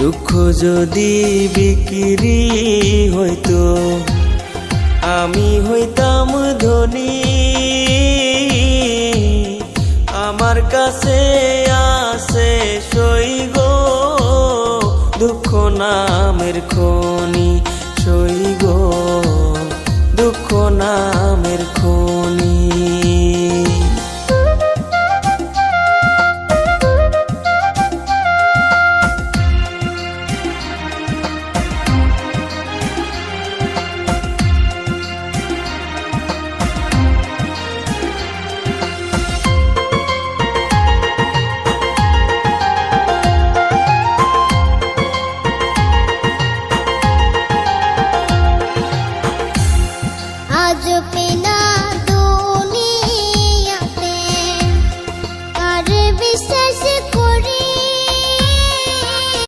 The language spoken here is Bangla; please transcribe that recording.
দুঃখ যদি বিক্রি হইতো, আমি হইতাম ধনী। আমার কাছে আছে সই গো দুঃখ নামের খনি সই গো দুঃখ নামের খনি। বাজবে না দুনিয়াতে আর বিশ্বাস